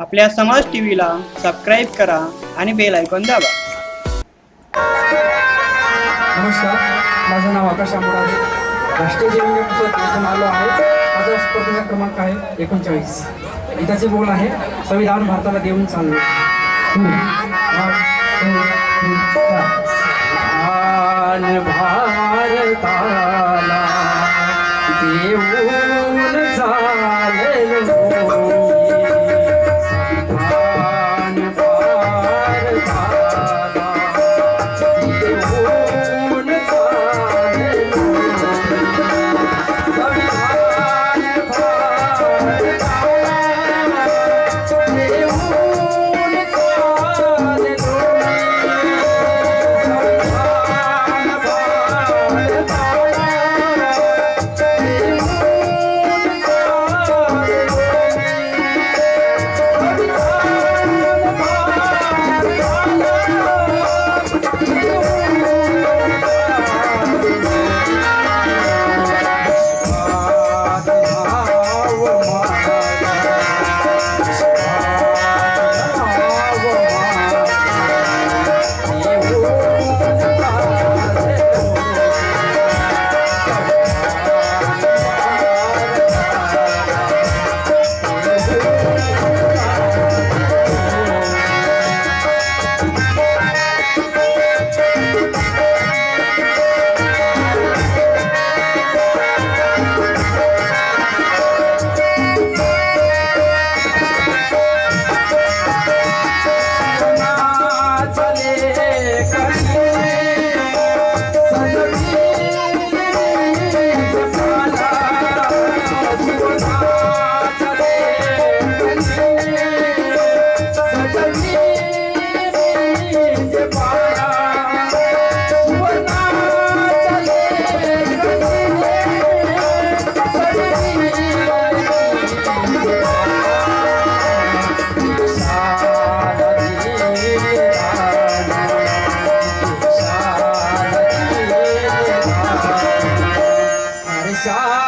आपल्या समाज T व्हीला subscribe करा आणि बेल ऐकून दाबा. नमस्कार माझं नाव आकाश आंबोडारे राष्ट्रीय जीवन पुस्तक आलो आहे माझा स्पर्धेचा क्रमांक आहे एकोणचाळीस. गीताचे बोल आहे संविधान भारताला देऊन चालले 小